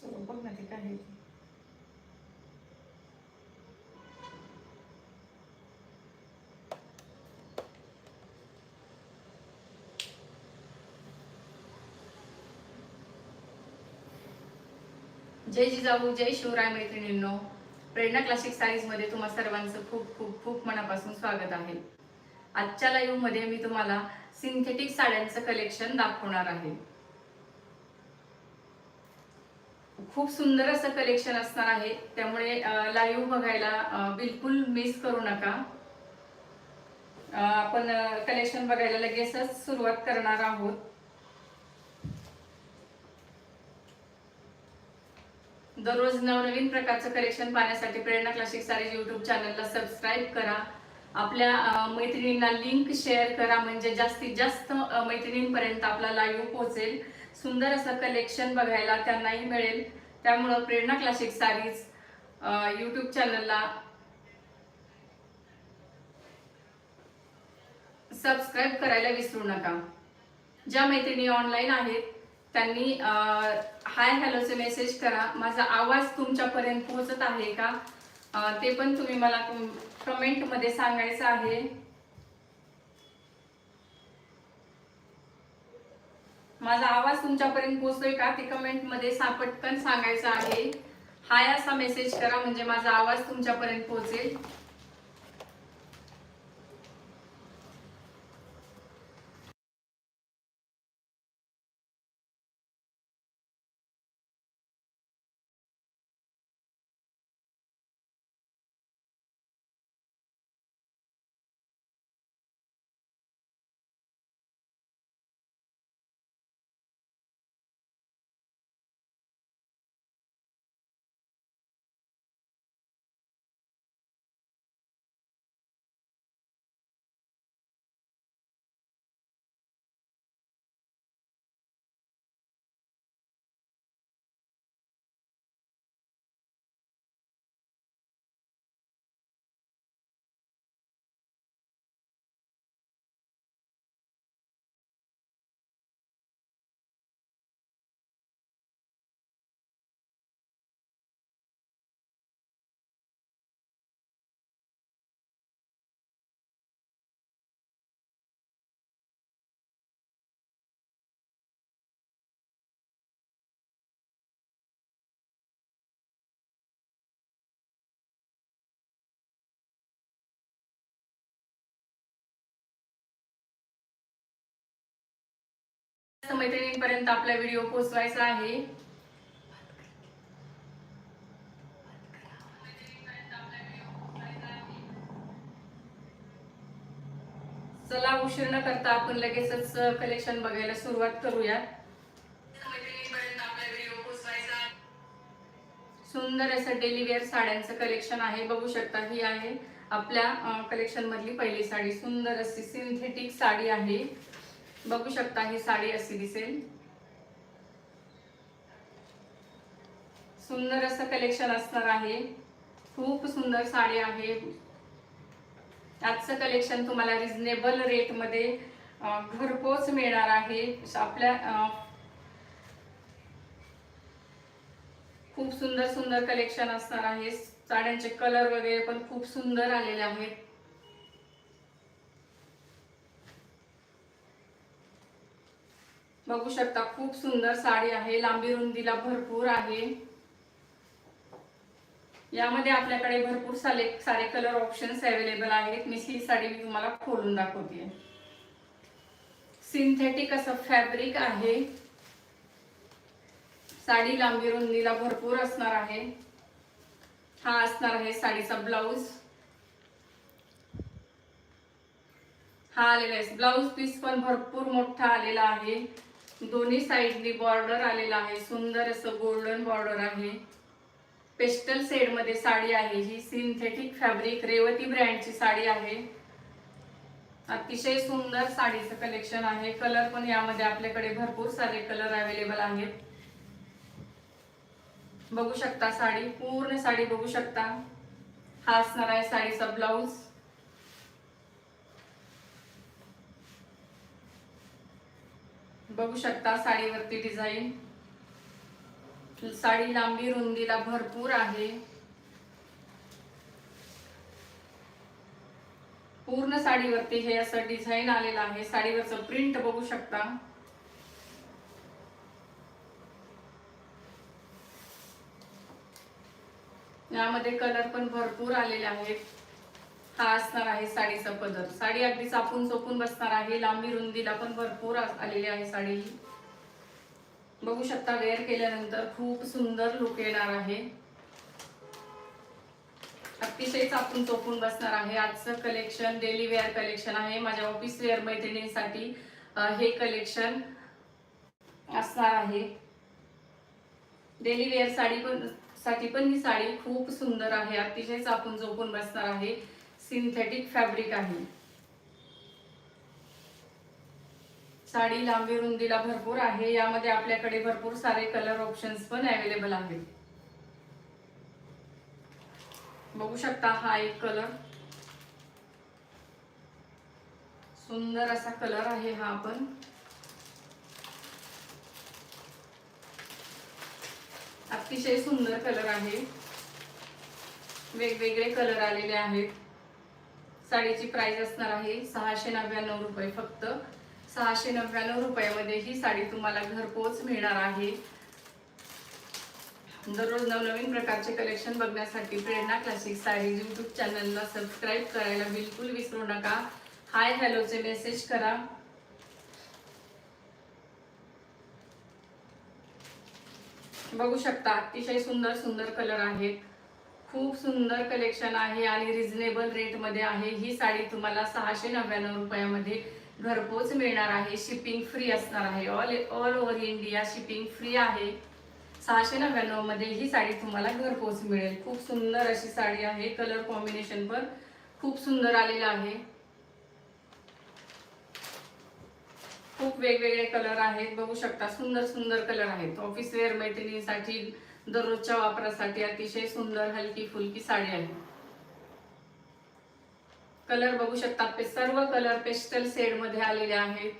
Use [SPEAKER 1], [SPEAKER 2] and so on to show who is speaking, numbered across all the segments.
[SPEAKER 1] स्वरूप बघ ना ते काय आहे जय जिजाऊ जय शिवराय मैत्रिणींनो. प्रेरणा क्लासिक साईजमध्ये तुम्हा सर्वांचं खूप खूप खूप मनापासून स्वागत आहे. आजच्या लाईव्हमध्ये मी तुम्हाला सिंथेटिक साड्यांचं कलेक्शन दाखवणार आहे. खूप सुंदर असं कलेक्शन असणार आहे. त्यामुळे लाईव्ह बघायला बिलकुल मिस करू नका. आपण कलेक्शन बघायला लगेचच सुरुवात करणार आहोत. दररोज नवनवीन प्रकारचं कलेक्शन पाहण्यासाठी प्रेरणा क्लासिक सारीज युट्यूब चॅनलला सबस्क्राईब करा. आपल्या मैत्रिणींना लिंक शेअर करा. म्हणजे जास्तीत जास्त मैत्रिणींपर्यंत आपला लाईव्ह पोहोचेल. सुंदर असं कलेक्शन बघायला त्यांनाही मिळेल. त्यामुळं प्रेरणा क्लासिक सारीज यूट्यूब चॅनलला सबस्क्राईब करायला विसरू नका. ज्या मैत्रिणी ऑनलाईन आहेत त्यांनी हाय हॅलोचे मेसेज करा. माझा आवाज तुमच्यापर्यंत पोहोचत आहे का? ते पण तुम्ही मला कमेंटमध्ये सांगायचं आहे. माझा आवाज तुमच्यापर्यंत पोहोचतोय का? ते कमेंटमध्ये सापटकन सांगायचं आहे. हाय असा मेसेज करा म्हणजे माझा आवाज तुमच्यापर्यंत पोहोचेल. मैत्रिणींपर्यंत आपला व्हिडिओ पोहोचवायचा आहे. चला उशीर न करता आपण लगेचच कलेक्शन बघायला सुरुवात करूया सुंदर असं डेली वेअर साड्यांचं कलेक्शन आहे. बघू शकता ही आहे आपल्या कलेक्शन मधली पहिली साडी. सुंदर अशी सिंथेटिक साडी आहे. बघू शकता ही साडी अशी दिसेल. सुंदर असं कलेक्शन असणार आहे. खूप सुंदर साडी आहे. आजचं कलेक्शन तुम्हाला रिझनेबल रेटमध्ये घरपोच मिळणार आहे. आपल्या खूप सुंदर सुंदर कलेक्शन असणार आहे. साड्यांचे कलर वगैरे पण खूप सुंदर आलेले आहेत. बघू शकता खूप सुंदर साडी आहे लांबी रुंदीला भरपूर आहे. यामध्ये आपल्याकडे भरपूर सारे सारे कलर ऑप्शन्स अवेलेबल आहेत. मी ही साडी मी तुम्हाला खोलून दाखवते. सिंथेटिक असं फॅब्रिक आहे. साडी लांबी रुंदीला भरपूर असणार आहे. हा असणार आहे साडीचा ब्लाऊज हा आलेला आहे. ब्लाऊज पीस पण भरपूर मोठा आलेला आहे. दोन्ही साईडनी बॉर्डर आलेला आहे. सुंदर असं गोल्डन बॉर्डर आहे. पेस्टल सेडमध्ये साडी आहे. ही सिंथेटिक फॅब्रिक रेवती ब्रँडची साडी आहे. अतिशय सुंदर साडीचं कलेक्शन आहे. कलर पण यामध्ये आपल्याकडे भरपूर सारे कलर अवेलेबल आहेत. बघू शकता साडी. पूर्ण साडी बघू शकता. हा असणार आहे साडीचा ब्लाऊज बघू शकता साडीवरती डिझाईन साडी लांबी रुंदीला भरपूर आहे. पूर्ण साडीवरती हे असं डिझाईन आलेलं आहे. साडीवरचं प्रिंट बघू शकता. यामध्ये कलर पण भरपूर आलेले आहेत. हा असणार आहे साडीचा पदर साडी अगदी चापून चोपून बसणार आहे. लांबी रुंदीला पण भरपूर आलेली आहे साडी. बघू शकता वेअर केल्यानंतर खूप सुंदर लुक येणार आहे. अतिशय चापून चोपून बसणार आहे. आजचं कलेक्शन डेली वेअर कलेक्शन आहे. माझ्या ऑफिस वेअर मैत्रिणींसाठी हे कलेक्शन असणार आहे. डेली वेअर साडी पण साठी पण ही साडी खूप सुंदर आहे. अतिशय चापून चोपून बसणार आहे. सिंथेटिक फॅब्रिक आहे. साडी लांबी रुंदीला भरपूर आहे. यामध्ये आपल्याकडे भरपूर सारे कलर ऑप्शन्स पण अवेलेबल आहेत. बघू शकता हा एक कलर सुंदर असा कलर आहे हा पण. अतिशय सुंदर कलर आहे. वेगवेगळे कलर आलेले आहेत. साडीची प्राइस असणार आहे सहाशे नव्याण्णव रुपये फक्त. सहाशे नव्याण्णव रुपयामध्ये ही साडी तुम्हाला घरपोच मिळणार आहे. दररोज नवनवीन प्रकारचे कलेक्शन बघण्यासाठी प्रेरणा क्लासिक साडी यूट्यूब चॅनलला सबस्क्राईब करायला बिलकुल विसरू नका. हाय हॅलोचे मेसेज करा. बघू शकता अतिशय सुंदर सुंदर कलर आहेत. खूप सुंदर कलेक्शन आहे आणि रिझनेबल रेटमध्ये आहे. ही साडी तुम्हाला सहाशे नव्याण्णव रुपयामध्ये घरपोच मिळणार आहे. शिपिंग फ्री असणार आहे. All all over India shipping free आहे. सहाशे नव्याण्णवमध्ये ही साडी तुम्हाला घरपोच मिळेल. खूप सुंदर अशी साडी आहे. कलर कॉम्बिनेशन पण खूप सुंदर आलेलं आहे. खूप वेगवेगळे कलर आहेत. बघू शकता सुंदर सुंदर कलर आहेत. ऑफिस वेअर मैत्रिणीसाठी दररोजच्या वापरासाठी अतिशय सुंदर हलकी फुलकी साडी आहे. कलर बघू शकता पे सर्व कलर पेस्टल सेडमध्ये आलेले आहेत.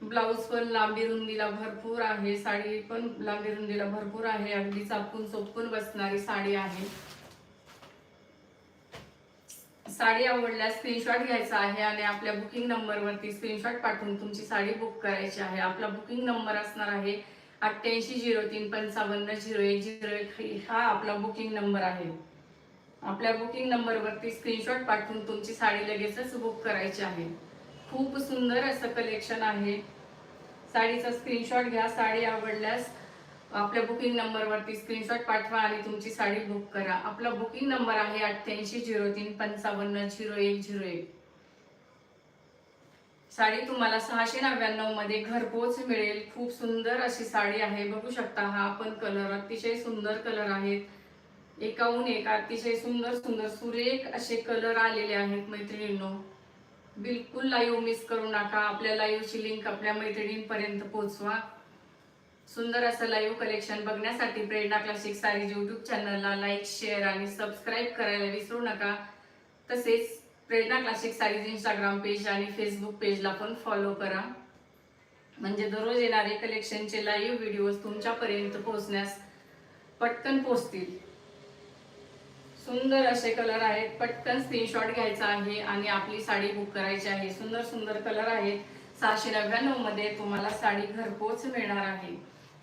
[SPEAKER 1] ब्लाऊज पण लांबी रुंदीला भरपूर आहे साडी पण लांबी रुंदीला भरपूर आहे अगदी चापून चोपून बसणारी साडी आहे. साडी आवडल्यास स्क्रीनशॉट घ्यायचा आहे आणि आपल्या बुकिंग नंबरवरती स्क्रीनशॉट पाठवून तुमची साडी बुक करायची आहे. आपला बुकिंग नंबर असणार आहे अठ्ठ्याऐंशी झिरो तीन पंचावन्न झिरो एक झिरो एक हा आपला बुकिंग नंबर आहे. आपल्या बुकिंग नंबरवरती स्क्रीनशॉट पाठवून तुमची साडी लगेचच बुक करायची आहे. खूप सुंदर असं कलेक्शन आहे. साडीचा स्क्रीनशॉट घ्या. साडी आवडल्यास आपल्या बुकिंग नंबरवरती स्क्रीनशॉट पाठवा आणि तुमची साडी बुक करा. आपला बुकिंग नंबर आहे अठ्ठ्याऐंशी झिरो तीन पंचावन्न झिरो एक झिरो एक. साडी तुम्हाला सहाशे नव्याण्णवमध्ये घरपोच मिळेल. खूप सुंदर अशी साडी आहे. बघू शकता हा पण कलर. अतिशय सुंदर कलर आहेत. एकाहून एक अतिशय सुंदर सुंदर सुरेख असे कलर आलेले आहेत मैत्रिणींनो. बिलकुल लाईव्ह मिस करू नका. आपल्या लाईव्हची लिंक आपल्या मैत्रिणींपर्यंत पोहोचवा. सुंदर असं लाईव्ह कलेक्शन बघण्यासाठी प्रेरणा क्लासिक सारीज यूट्यूब चॅनलला लाईक शेअर आणि सबस्क्राईब करायला विसरू नका. तसेच Prerna classic sarees Instagram page आणि फेसबुक पेजला पण फॉलो करा. म्हणजे दररोज येणारे कलेक्शनचे लाईव्ह व्हिडिओज तुमच्यापर्यंत पोहोचण्यास पटकन पोचतील सुंदर असे कलर आहेत. पटकन स्क्रीनशॉट घ्यायचा आहे आणि आपली साडी बुक करायची आहे. सुंदर सुंदर कलर आहेत. सहाशे नव्याण्णवमध्ये तुम्हाला साडी घरपोच मिळणार आहे.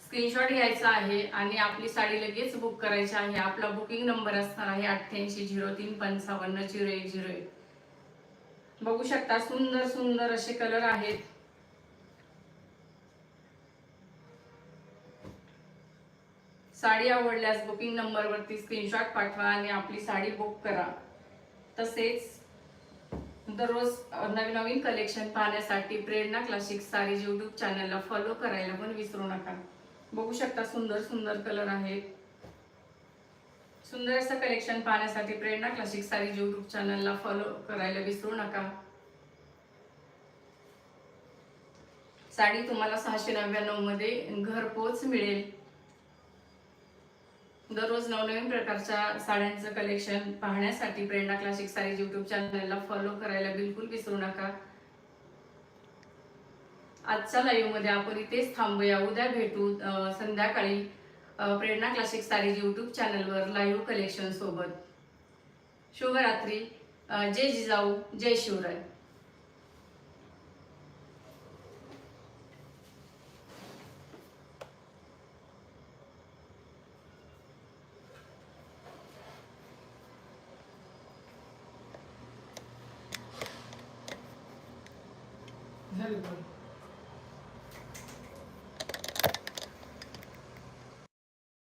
[SPEAKER 1] स्क्रीनशॉट घ्यायचा आहे आणि आपली साडी लगेच बुक करायची आहे. आपला बुकिंग नंबर असणार आहे अठ्ठ्याऐंशी झिरो तीन पंचावन्न झिरो एक झिरो एक. बघू शकता सुंदर सुंदर असे कलर आहेत. साडी आवडल्यास बुकिंग नंबरवरती स्क्रीनशॉट पाठवा आणि आपली साडी बुक करा. तसेच दररोज नवीन नवीन कलेक्शन पाहण्यासाठी प्रेरणा क्लासिक सारीज यूट्यूब चॅनलला फॉलो करायला पण विसरू नका. बघू शकता सुंदर सुंदर कलर आहेत. सुंदर असं कलेक्शन पाहण्यासाठी प्रेरणा क्लासिक सारी यूट्यूब चॅनलला फॉलो करायला विसरू नका. साडी तुम्हाला सहाशे नव्याण्णवमध्ये घरपोच मिळेल. दररोज नवनवीन प्रकारच्या साड्यांचं कलेक्शन पाहण्यासाठी प्रेरणा क्लासिक सारीज यूट्यूब चॅनलला फॉलो करायला बिलकुल विसरू नका. आजच्या लाईव्हमध्ये आपण इथेच थांबूया. उद्या भेटू संध्याकाळी. प्रेरणा क्लासिक सारीज यूट्यूब चॅनलवर लाईव्ह कलेक्शन सोबत. शुभरात्री. जय जिजाऊ जय शिवराय.
[SPEAKER 2] झालं